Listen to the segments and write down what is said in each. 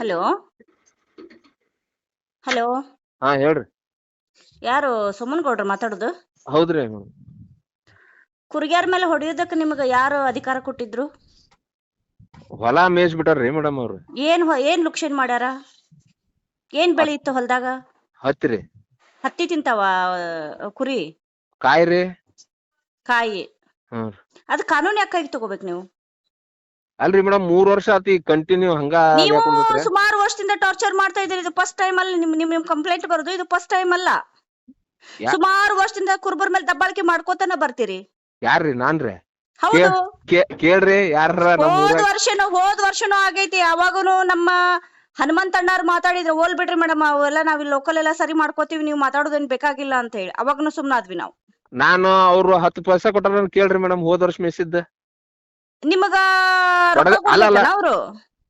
Hello? Hello? ಹಾ ಹೇಳ್ರಿ. ಯಾರು ಸುಮನ್ ಗೌಡ್ರ ಮಾತಾಡೋದು? ಹೌದ್ರಿ. ಕುರ್ಗ್ಯಾರ ಮೇಲೆ ಹೊಡೆಯೋದಕ್ಕೆ ನಿಮಗೆ ಯಾರು ಅಧಿಕಾರ ಕೊಟ್ಟಿದ್ರು? ಹೊಲ ಮೇಯ್ಸ್ ಬಿಟ್ಟಾರ್ರಿ ಮೇಡಮ್ ಅವ್ರು. ಏನ್ ಹೊ- ಏನ್ ಲುಕ್ಷನ್ ಮಾಡ್ಯಾರ? ಏನ್ ಬೆಳಿ ಇತ್ತು ಹೊಲ್ದಾಗ? ಹತ್ತಿರಿ. ಹತ್ತಿ ತಿಂತಾವ ಆ, ಕುರಿ? ಕಾಯ್ರಿ ಕಾಯಿ. ಹ್ಮ್ ಅದ್ ಕಾನೂನು ಯಾಕಾಗಿ ತಗೋಬೇಕು ನೀವು? ಅಲ್ರಿ ಮೇಡಮ್ ಮೂರ್ ವರ್ಷ ಆತಿ ಕಂಟಿನ್ಯೂ ಹಂಗ ನೀವು ಸುಮಾರು ವರ್ಷದಿಂದ ಟಾರ್ಚರ್ ಮಾಡ್ತಾ ಇದ್ದೀರಿ. ಇದು ಫಸ್ಟ್ ಟೈಮ್ ಅಲ್ಲಿ ನಿಮ್ ನಿಮ್ ನಿಮ್ ಕಂಪ್ಲೇಂಟ್ ಬರೋದು. ಇದು ಫಸ್ಟ್ ಟೈಮ್ ಅಲ್ಲ. ಸುಮಾರು ವರ್ಷದಿಂದ ಕುರ್ಬರ್ ಮೇಲೆ ದಬ್ಬಾಳಿಕೆ ಮಾಡ್ಕೋತಾನ ಬರ್ತೀರಿ. ಯಾರ್ರಿ? ನಾನ್ರಿ? ಹೌದು. ಕೇಳ್ರಿ ಯಾರ ಹೋದ್ ವರ್ಷನೂ ಹೋದ್ ವರ್ಷನೂ ಆಗೈತಿ. ಅವಾಗೂನು ನಮ್ಮ ಹನುಮಂತಣ್ಣಾರ್ ಮಾತಾಡಿದ್ರೆ ಹೋಲ್ ಬಿಡ್ರಿ ಮೇಡಮ್. ಅವೆಲ್ಲ ನಾವ್ ಇಲ್ಲಿ ಲೋಕಲ್ ಎಲ್ಲ ಸರಿ ಮಾಡ್ಕೋತೀವಿ. ನೀವು ಮಾತಾಡೋದೇನ್ ಬೇಕಾಗಿಲ್ಲ ಅಂತ ಹೇಳಿ. ಅವಾಗನು ಸುಮ್ನಾದ್ವಿ ನಾವು. ನಾನು ಅವ್ರು ಹತ್ತು ಪೈಸಾ ಕೊಟ್ಟಾರ ಕೇಳ್ರಿ ಮೇಡಮ್. ಹೋದ್ ವರ್ಷ ಮೇಯ್ಸಿದ್ದ ನಿಮಗ. ಅವರು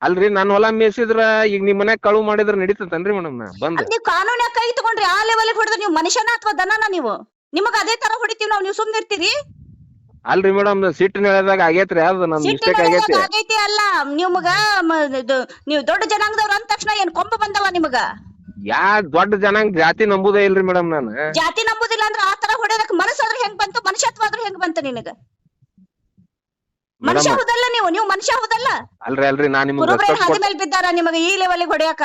ಅಲ್ರಿ ನನ್ ಹೊಲ ಮೇಸಿದ್ರ ಈಗ ನಿಮ್ ಮನ್ಯಾಗ ಕಳುವು ಮಾಡಿದ್ರ ನಡೀತತನ್ರಿ ಮೇಡಮ್? ಬಂದ್. ನೀವು ಕಾನೂನ ಕೈ ತಗೊಂಡ್ರಿ ಆ ಲೆವೆಲ್ ಹೊಡೆದ್ರೆ ನೀವು ಮನುಷ್ಯನ ಅಥವಾ ದನನ ನೀವು? ನಿಮಗ ಅದೇ ತರ ಹೊಡಿತೀವಿ ನಾವು ನೀವು ಸುಮ್ನೆ ಇರ್ತೀರಿ? ಅಲ್ರಿ ಮೇಡಮ್ ಸಿಟ್ಟು ನೆಳೆದಾಗ ಆಗೇತ್ರಿ ಅದು ನಮ್ ಮಿಸ್ಟೇಕ್ ಆಗೇತಿ. ಆಗೈತಿ ಅಲ್ಲ. ನಿಮಗ ಇದು ನೀವು ದೊಡ್ಡ ಜನಾಂಗದವ್ರ ಅಂದ ತಕ್ಷಣ ಏನ್ ಕೊಂಬ ಬಂದವ ನಿಮಗ? ಯಾ ದೊಡ್ಡ ಜನಾಂಗ ಜಾತಿ ನಂಬುದೇ ಇಲ್ರಿ ಮೇಡಮ್ ನಾನು. ಜಾತಿ ನಂಬುದಿಲ್ಲ ಅಂದ್ರೆ ಆ ತರ ಹೊಡೆಯದಕ್ ಮನಸ್ಸಾದ್ರೆ ಹೆಂಗ್ ಬಂತು ಮನುಷ್ಯತ್ವ ಆದ್ರೆ ಹೆಂಗ್ ಬಂತು ನಿನಗ? ಮನುಷ್ಯ ಹೌದಲ್ಲ ನೀವು? ನೀವು ಮನುಷ್ಯ ಹೌದಲ್ಲ? ಅಲ್ರಿ ಅಲ್ರಿ ನಾನ್ ನಿಮ್ಗೆ ಕುರುಬ್ರೇನ್ ರೆಸ್ಪೆಕ್ಟ್ ಹಾದಿ ಕೊಟ್ ಮೇಲೆ ಬಿದ್ದಾರ ನಿಮಗೆ ಈ ಲೆವೆಲ್ ಹೊಡೆಯಕ?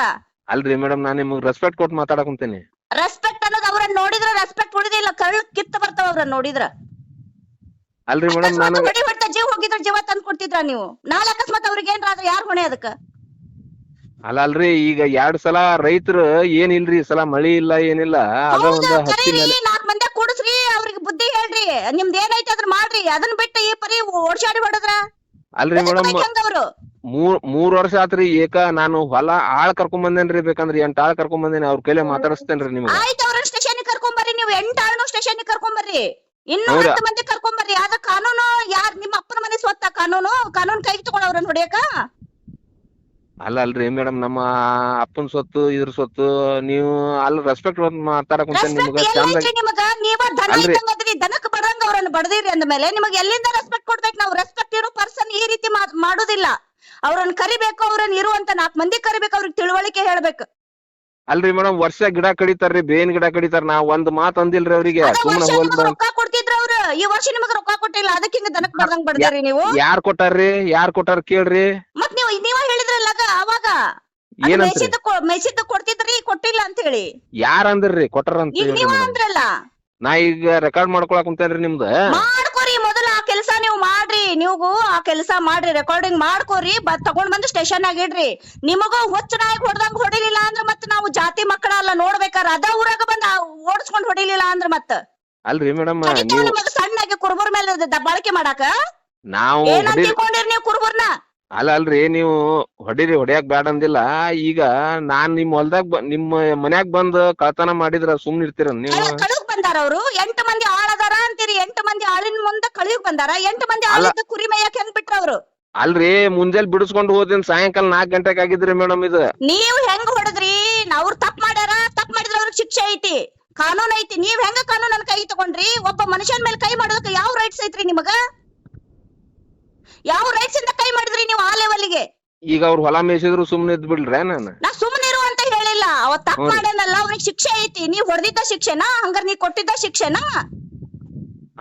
ಅಲ್ರಿ ಮೇಡಮ್ ನಾನ್ ನಿಮ್ಗೆ ರೆಸ್ಪೆಕ್ಟ್ ಕೊಟ್ಟು ಮಾತಾಡಕ್ ಕುಂತೇನಿ. ರೆಸ್ಪೆಕ್ಟ್ ಅನ್ನೋದು ಅವ್ರನ್ನ ನೋಡಿದ್ರ ರೆಸ್ಪೆಕ್ಟ್ ಉಳಿದಿಲ್ಲ ಕಳ್ಳ ಕಿತ್ತ ಬರ್ತಾವ ಅವ್ರನ್ನ ನೋಡಿದ್ರ. ಅಲ್ರಿ ಮೇಡಮ್ ಅಕಸ್ಮಾತ್ ನಾನು ಹೊಡಿ ಹೊಡ್ತ ಜೀವ ಹೋಗಿದ್ರ ಜೀವ ತಂದ್ ಕೊಡ್ತಿದ್ರ ನೀವು? ನಾಲ್ ಅಕಸ್ಮಾತ್ ಅವ್ರಿಗೆ ಏನ್ರಾದ್ರೆ ಯಾರ್ ಹೊಣೆ ಅದಕ್ಕ? ಅಲ್ಲ ಅಲ್ರಿ ಈಗ ಎರಡ್ ಸಲ ರೈತರು ಏನಿಲ್ರಿ ಈ ಸಲ ಮಳಿ ಇಲ್ಲ ಏನಿಲ್ಲ ಅದ ಹೌದು ಒಂದ್ ಹತ್ತಿ ಕರೀರಿ ಮೇಲೆ ನಾಲ್ಕ್ ಮಂದಿ ಕೂಡಿಸ್ರಿ ಅವ್ರಿಗೆ ಬುದ್ಧಿ ಹೇಳ್ರಿ. ನಿಮ್ದ್ ಏನೈತೆ ಅದ್ರ ಮಾಡ್ರಿ. ಅದನ್ನ ಬಿಟ್ಟು ಈ ಪರಿ ಓಡ್ಸಾಡಿ ಹೊಡದ್ರ ಅಲ್ರಿ ಮೇಡಮ್ ಅವ್ರು? ಮೂರ್ ಮೂರ್ ವರ್ಷ ಆತ್ರಿ ಏಕ ನಾನು ಹೊಲ ಆಳ್ ಕರ್ಕೊಂಡ್ ಬಂದೇನ್ರಿ ಬೇಕಂದ್ರ ಎಂಟ್ ಆಳ್ ಕರ್ಕೊಂಡ್ ಬಂದೇನಿ ಅವ್ರ ಕೈಲೇ ಮಾತಾಡಿಸ್ತೇನ್ರಿ ನಿಮ್ಗ. ಆಯ್ತು ಅವ್ರನ್ನ ಸ್ಟೇಷನ್ ಕರ್ಕೊಂಬರ್ರಿ ನೀವು ಎಂಟ್ ಆಳ್ನು ಸ್ಟೇಷನ್ ಕರ್ಕೊಂಬರ್ರಿ. ಇನ್ನು ಹೌದಾ? ಹತ್ತು ಮಂದಿ ಕರ್ಕೊಂಬರ್ರಿ. ಆದ ಕಾನೂನು ಯಾರ್ ನಿಮ್ಮ ಅಪ್ಪನ ಮನೆ ಸ್ವತ್ತ ಕಾನೂನು ಕಾನೂನ್ ಕೈಗೆ ತಗೊಂಡ್ ಅವ್ರನ್ನ ಹೊಡಿಯಕ? ಅಲ್ಲ ಅಲ್ರಿ ಮೇಡಮ್ ನಮ್ಮ ಅಪ್ಪನ ಸ್ವತ್ತು ಇದ್ರ ಸ್ವತ್ತು ನೀವು ಅಲ್ಲಿ ರೆಸ್ಪೆಕ್ಟ್ ಮಾತಾಡಕ್ ನಿಮ್ಗ ಚಂದ ನಿಮಗ? ನೀವ ದನ ಅಲ್ರಿ. ದನಕ್ ಬರಂಗ ಅವ್ರನ್ನ ಬಡದಿರಿ ಅಂದ್ಮೇಲೆ ನಿಮಗೆ ಎಲ್ಲಿಂದ ರೆಸ್ಪೆಕ್ಟ್ ಕೊಡ್ಬೇಕು? ನಾವು ರೆಸ್ಪೆಕ್ಟ್ ಇರೋ ಪರ್ಸನ್ ಈ ರೀತಿ ಮಾಡ್- ಮಾಡುದಿಲ್ಲ. ಅವ್ರನ್ನ ಕರಿಬೇಕು ಅವ್ರನ್ನ ಇರುವಂತ ನಾಲ್ಕ್ ಮಂದಿ ಕರಿಬೇಕು ಅವ್ರಿಗೆ ತಿಳುವಳಿಕೆ ಹೇಳ್ಬೇಕು. ಅಲ್ರಿ ಮೇಡಮ್ ವರ್ಷ ಗಿಡ ಕಡಿತಾರ್ರಿ ಬೇನ್ ಗಿಡ ಕಡಿತಾರ ನಾ ಒಂದ್ ಮಾತ್ ಅಂದಿಲ್ರಿ ಅವ್ರಿಗೆ ಅದ ಸುಮ್ನ ವರ್ಷ ಹೋಲ್ ನಿಮಗ್ ರೊಕ್ಕ ಕೊಡ್ತಿದ್ರ ಅವ್ರು. ಈ ವರ್ಷ ನಿಮಗ್ ರೊಕ್ಕ ಕೊಟ್ಟಿಲ್ಲ ಅದಕ್ಕೆ ಹಿಂಗ ದನಕ್ ಬರ್ದಂಗ್ ಬಡ್ದಿರಿ ನೀವು? ಯಾರ್ ಕೊಟ್ಟಾರ್ರಿ? ಯಾರ್ ಕೊಟ್ಟಾರ ಕೇಳ್ರಿ. ಮತ್ ಅವಾಗ ಏನಂತ್ರಿ? ಮೆಸಿದ್ ಕೊಡ್ತಿದ್ರಿ ಕೊಟ್ಟಿಲ್ಲ ಅಂತ ಹೇಳಿ ಯಾರ ಅಂದ್ರಿ ಕೊಟ್ಟಾರ ಅಂತ ಈಗ ಹೇಳ್ರಿ ನೀವ ಮೇಡಮ್ ಅಂದ್ರಲ್ಲ. ನಾ ಈಗ ರೆಕಾರ್ಡ್ ಮಾಡ್ಕೊಳಕ್ ಕುಂತೇನ್ರಿ ನಿಮ್ದ? ಮಾಡ್ಕೋರಿ ಮೊದಲ ಆ ಕೆಲಸ ನೀವು ಮಾಡ್ರಿ. ನೀವು ಆ ಕೆಲಸ ಮಾಡ್ರಿ ರೆಕಾರ್ಡಿಂಗ್ ಮಾಡ್ಕೋರಿ ಬ ತಗೊಂಡ್ ಬಂದು ಸ್ಟೇಷನ್ ಆಗಿಡ್ರಿ ನಿಮಗೂ ಹುಚ್ಚ ನಾಯಿಗ್ ಹೊಡ್ದಂಗ್ ಹೊಡಿಲಿಲ್ಲ ಅಂದ್ರ ಮತ್ ನಾವು ಜಾತಿ ಮಕ್ಕಳ ಅಲ್ಲ ನೋಡ್ಬೇಕಾರ ಅದ ಊರಾಗ ಬಂದ ಓಡಿಸ್ಕೊಂಡ್ ಹೊಡಿಲಿಲ್ಲ ಅಂದ್ರ ಮತ್ ಅಲ್ರಿ ಮೇಡಮ್ ನೀವು ನಿಮಗ ಸಣ್ಣಗೆ ಕುರುಬರ್ ಮೇಲೆ ಬಳಕೆ ಮಾಡಾಕ? ನಾವು ಏನ್ ಹೊಡಿ ತಿಳ್ಕೊಂಡಿರಿ ನೀವು ಕುರುಬರ್ನ? ಅಲ್ಲ ಅಲ್ರಿ ನೀವು ಹೊಡಿರಿ ಹೊಡ್ಯಾಕ್ ಬ್ಯಾಡ ಅಂದಿಲ್ಲ. ಈಗ ನಾನ್ ನಿಮ್ ಹೊಲ್ದಾಗ ನಿಮ್ಮ ಮನ್ಯಾಗ ಬಂದ್ ಕಳ್ತನ ಮಾಡಿದ್ರ ಸುಮ್ನ ಇರ್ತೀರ ನೀವು? ಕಳುಗ್ ಬಂದಾರ ಅವ್ರು. ಎಂಟು ಮಂದಿ ಆಳದಾರ ಅಂತೀರಿ. ಎಂಟು ಮಂದಿ ಆಳಿನ ಮುಂದೆ ಕಳಿಗ್ ಬಂದಾರ. ಎಂಟು ಮಂದಿ ಆಳದ ಕುರಿ ಮೇಯಕ್ ಹೆಂಗ್ ಬಿಟ್ರ ಅವ್ರು. ಅಲ್ರಿ ಮುಂಜಾನೆ ಬಿಡಿಸ್ಕೊಂಡು ಹೋದಿನ್ ಸಾಯಂಕಾಲ ನಾಕ್ ಗಂಟೆಗ್ ಆಗಿದ್ರಿ ಮೇಡಮ್ ಇದು. ನೀವ್ ಹೆಂಗ್ ಹೊಡೆದ್ರಿ? ಅವ್ರು ತಪ್ಪ ಮಾಡ್ಯಾರ. ತಪ್ಪ ಮಾಡಿದ್ರ ಅವ್ರಿಗೆ ಶಿಕ್ಷೆ ಐತಿ. ಕಾನೂನ್ ಐತಿ. ನೀವ್ ಹೆಂಗ ಕಾನೂನನ್ನ ಕೈ ತಗೊಂಡ್ರಿ? ಒಬ್ಬ ಮನುಷ್ಯನ ಮೇಲೆ ಕೈ ಮಾಡೋದಕ್ಕೆ ಯಾವ ರೈಟ್ಸ್ ಐತ್ರಿ ನಿಮಗ? ಯಾವ ರೈಟ್ಸ್ ಇಂದ ಕೈ ಮಾಡಿದ್ರಿ ನೀವು ಆ ಲೆವೆಲ್ಗೆ ಈಗ ಅವ್ರ ಹೊಲ ಮೇಸಿದ್ರು ಸುಮ್ನೆ ಇದ್ ಬಿಡ್ರಿ ನಾನು. ನಾ ಸುಮ್ಮನಿರು ಅಂತ ಹೇಳಿಲ್ಲ. ಅವ ತಪ್ಪ ಹ್ಞೂ. ಮಾಡ್ಯಾನಲ್ಲ ಅವ್ನಿಗೆ ಶಿಕ್ಷೆ ಐತಿ. ನೀವ್ ಹೊಡೆದಿದ್ದ ಶಿಕ್ಷೆನಾ? ಹಂಗಾರ ನೀ ಕೊಟ್ಟಿದ್ದ ಶಿಕ್ಷೆನಾ?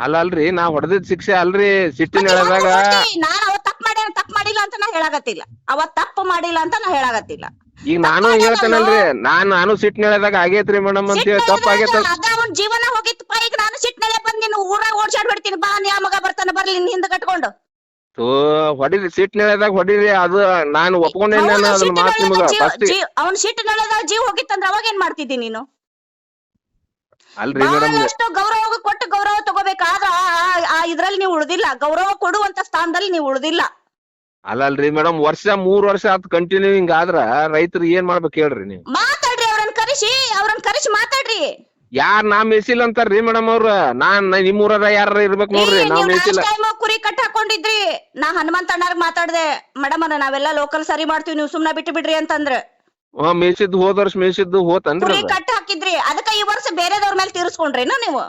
ಅಲ್ಲ ಅಲ್ರಿ ನಾ ಹೊಡೆದಿದ್ ಶಿಕ್ಷೆ ಅಲ್ರಿ. ಸಿಟ್ಟಿನ ಹೇಳಿದಾಗ ಎಳೆದಾಗ? ನಾನ್ ಅವ ತಪ್ಪ ಮಾಡ್ಯಾನ ತಪ್ಪ ಮಾಡಿಲ್ಲ ಅಂತ ನಾ ಹೇಳಾಗತ್ತಿಲ್ಲ ಅವ ತಪ್ಪು ಮಾಡಿಲ್ಲ ಅಂತ ನಾ ಹೇಳಾಗತ್ತಿಲ್ಲ ಈಗ ನಾನು ಹೇಳ್ತೇನಲ್ರಿ ನಾನ್ ನಾನು ಸಿಟ್ಟಿನ ಎಳೆದಾಗ ಆಗೇತ್ರಿ ಮೇಡಮ್ ಅಂತ ಹೇಳಿ ತಪ್ಪ ಆಗೇತ ಅದ ಅವ್ನ ಜೀವನ ಹೋಗಿತ್ತಪ್ಪ. ಈಗ ನಾನು ಸಿಟ್ನಲ್ಲೇ ಬಂದ್ ನಿನ್ನ ಊರಾಗ ಓಡ್ಸಾಡ್ ಬಿಡ್ತೀನಿ ಬಾ ನೀ ಆ ಮಗ ಬರ್ತಾನ ಬರ್ಲಿ ನಿನ್ ಹಿಂದೆ ಕಟ್ಕೊಂಡು. ತೋ ಹೊಡಿರಿ ಸಿಟ್ಟಿನ ನೆಲದಾಗ ಹೊಡಿರಿ ಅದು ನಾನು ಒಪ್ಕೊಂಡೇನಿ ನಾನು ಅದನ್ನ ಮಾತ್ ನಿಮ್ಗ ಫಸ್ಟ್ ಅವ್ನ ಸಿಟ್ಟಿನೊಳಗ ಜೀವ ಹೋಗಿತ್ತಂದ್ರ ಅವಾಗ ಏನ್ ಮಾಡ್ತಿದ್ದಿ ನೀನು? ಅಲ್ರಿ ಮೇಡಮ್ ಎಷ್ಟು ಗೌರವ ಕೊಟ್ಟು ಗೌರವ ತಗೋಬೇಕಾದ್ರ ಆ- ಇದ್ರಲ್ಲಿ ನೀವು ಉಳ್ದಿಲ್ಲ. ಗೌರವ ಕೊಡುವಂತ ಸ್ಥಾನದಲ್ಲಿ ನೀವು ಉಳ್ದಿಲ್ಲ. ಅಲ್ಲ ಅಲ್ರಿ ಮೇಡಮ್ ವರ್ಷ ಮೂರ್ ವರ್ಷ ಆತ್ ಕಂಟಿನ್ಯೂ ಆದ್ರ ರೈತರು ಏನ್ ಮಾಡ್ಬೇಕು ಹೇಳ್ರಿ ನೀವು? ಮಾತಾಡ್ರಿ ಅವ್ರನ್ನ ಕರೆಸಿ ಅವ್ರನ್ನ ಕರೆಸಿ ಮಾತಾಡ್ರಿ. ಯಾರ್ ನಾ ಮೇಸಿಲ್ಲ ಅಂತಾರ್ರಿ ಮೇಡಮ್ ಅವ್ರ? ನಾನ್ ನಿಮ್ ಊರಾರ ಯಾರ ಇರ್ಬೇಕು ನೋಡ್ರಿ ನಾ ನಾವ್ ಮೇಸಿಲ್ಲ last ಕುರಿ ಕಟ್ ಹಾಕೊಂಡಿದ್ರಿ. ನಾ ಹನುಮಂತ ಅಣ್ಣಾರ್ಗ್ ಮಾತಾಡ್ದೆ ಮೇಡಮ್ ಅನ್ನ ನಾವೆಲ್ಲ ಲೋಕಲ್ ಸರಿ ಮಾಡ್ತೀವಿ ನೀವು ಸುಮ್ನ ಬಿಟ್ಟು ಬಿಡ್ರಿ ಅಂತಂದ್ರ. ಹಾ ಮೇಸಿದ್ದು ಹೋದ ವರ್ಷ ಮೇಸಿದ್ದು ಹೋತನ್ರಿ ಕುರಿ ಅದು. ಕಟ್ ಹಾಕಿದ್ರಿ. ಅದಕ್ಕ ಈ ವರ್ಷ ಬೇರೆದವ್ರ ಮೇಲೆ ತೀರ್ಸ್ಕೊಂಡ್ರೇನು ನೀವು?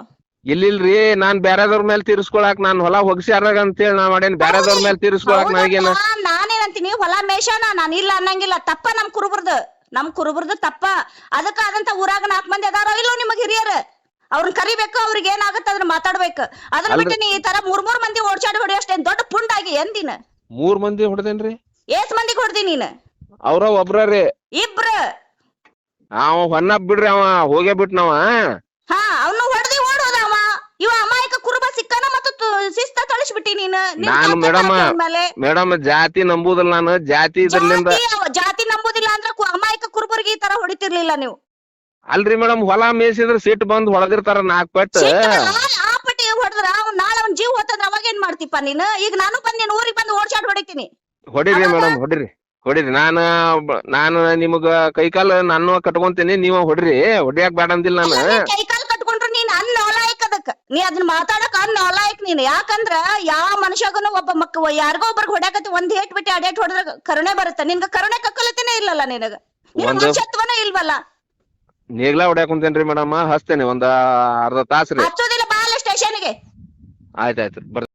ಇಲ್ಲಿಲ್ರಿ ನಾನ್ ಬ್ಯಾರೆದವ್ರ ಮೇಲೆ ತೀರ್ಸ್ಕೊಳಕ್ ನಾನ್ ಹೊಲ ಹೊಗ್ಸ್ಯಾರ ಅಂತೇಳಿ ನಾ ಮಾಡೇನ್ ಬ್ಯಾರೆದವ್ರ ಮೇಲೆ ತೀರ್ಸ್ಕೊಳಕ್ ನನಗೇನ ನಾನೇನಂತೀನಿ ಹೊಲ ಮೇಷಾನ ನಾನ್ ಇಲ್ಲ ಅನ್ನಂಗಿಲ್ಲ. ತಪ್ಪ ನಮ್ ಕುರುಬ್ರದ್ ನಮ್ ಕುರುಬರ್ದು ತಪ್ಪ. ಅದಕ್ಕಾದಂತ ಊರಾಗ ನಾಲ್ಕ್ ಮಂದಿ ಅದಾರೋ ಇಲ್ಲೋ ನಿಮಗ್ ಹಿರಿಯರು? ಅವ್ರನ್ನ ಕರಿಬೇಕು ಅವ್ರಿಗೆ ಏನಾಗತ್ತ ಅದನ್ನ ಮಾತಾಡ್ಬೇಕು. ಅದನ್ನ ಬಿಟ್ಟು ನೀ ಈ ತರ ಮೂರ್ ಮೂರ್ ಮಂದಿ ಓಡ್ಚಾಡಿ ಹೊಡಿ ಅಷ್ಟೇ ದೊಡ್ಡ ಪುಂಡಾಗಿ ಎಂದಿನ? ಮೂರ್ ಮಂದಿ ಹೊಡೆದೇನ್ರಿ? ಏಸ್ ಮಂದಿ ಹೊಡ್ದಿ ನೀನ್? ಅವ್ರ ಒಬ್ರರಿ ಇಬ್ರ. ಅವ ಹೊನ್ನ ಬಿಡ್ರಿ ಅವ ಹೋಗೇ ಬಿಟ್ನವ ಹಾ ಅವ್ನು ಹೊಡೆದಿ ಓಡೋದ ಅವ. ಇವ ಅಮಾಯಕ ಕುರುಬ ಸಿಕ್ಕನ ಮತ್ತು ಶಿಸ್ತ ತಳಿಸ್ಬಿಟ್ಟಿ ನೀನು. ನಿನ್ ನಾನು ತಾತ ಮೇಡಮ್ ಅಂದ್ಮೇಲೆ. ಮೇಡಮ್ ಜಾತಿ ನಂಬುದಿಲ್ಲ ನಾನು. ಜಾತಿ ಅವ- ಜಾತಿ ನಂಬುದಿಲ್ಲ ಅಂದ್ರೆ ಕು- ಅಮಾಯಕ ಕುರುಬರಿಗೆ ಈ ತರ ಹೊಡಿತಿರ್ಲಿಲ್ಲ ನೀವು. ಅಲ್ರಿ ಮೇಡಮ್ ಹೊಲ ಮೇಯಿಸಿದ್ರ ಸಿಟ್ ಬಂದ್ ಹೊಡೆದಿರ್ತಾರ ನಾಲ್ಕ್ ಪಟ್ಟು. ಸಿಟ್ಟ ಆ- ಪಟ್ಟಿ ಹೊಡೆದ್ರ? ಅವ್ನ್ ನಾಳೆ ಅವ್ನ್ ಜೀವ ಹೋತಂದ್ರ ಅವಾಗ ಏನ್ ಮಾಡ್ತಿಪ್ಪ ನೀನು? ಈಗ ನಾನು ಬಂದ್ ನೀನ್ ಊರಿಗೆ ಬಂದು ಓಡ್ಸಾಡ್ ಹೊಡಿತೀನಿ. ಹೊಡಿರಿ ಮೇಡಮ್ ಹೊಡಿರಿ. ಹೊಡಿರಿ. ನಾನ ಬ- ನಾನು ನಿಮಗ ಕೈಕಾಲ ನಾನು ಕಟ್ಕೊಂತೀನಿ ನೀವ ಹೊಡಿರಿ. ಹೊಡಿಯಾಕ್ ಬೇಡ ಅಂದಿಲ್ಲ ನಾನು. ಕೈ ಕಾಲ್ ಕಟ್ಕೊಂಡ್ರು ನೀನ್ ಅನ್ನ ಅಲಾಯಕ್ ಅದಕ್ ನೀ ಅದನ್ನ ಮಾತಾಡಕ್ ಅನ್ನ ಅಲಾಯಕ್ ನೀನ್. ಯಾಕಂದ್ರ ಯಾವ ಮನುಷ್ಯಗನು ಒಬ್ಬ ಮಕ್ಕ ಯಾರಿಗೋ ಒಬ್ಬರಿಗೆ ಹೊಡ್ಯಾಕತ್ತಿ ಒಂದ್ ಹೇಟ್ ಬಿಟ್ಟು ಅಡೇಟ್ ಹೊಡೆದ್ರ ಕರುಣೆ ಬರುತ್ತೆ. ನಿನ್ಗ ಕರುಣೆ ಕಕ್ಕಲತಿನೇ ಇಲ್ಲಲ್ಲ ನಿನಗ. ನಿನ್ ಒಂದು- ಮನುಷ್ಯತ್ವನೇ ಇಲ್ವಲ್ಲ? ನೇಗ್ಲಾ ಹೊಡ್ಯಾಕ್ ಕುಂತೇನ್ರಿ ಮೇಡಮ್ ಹಚ್ತೇನೆ ಒಂದ ಅರ್ಧ ತಾಸ್ರಿ. ಹಚ್ಚೋದಿಲ್ಲ ಬಾಲ ಸ್ಟೇಷನ್ಗೆ ಆಯ್ತಾಯ್ತು ಬರ್ತೀನಿ.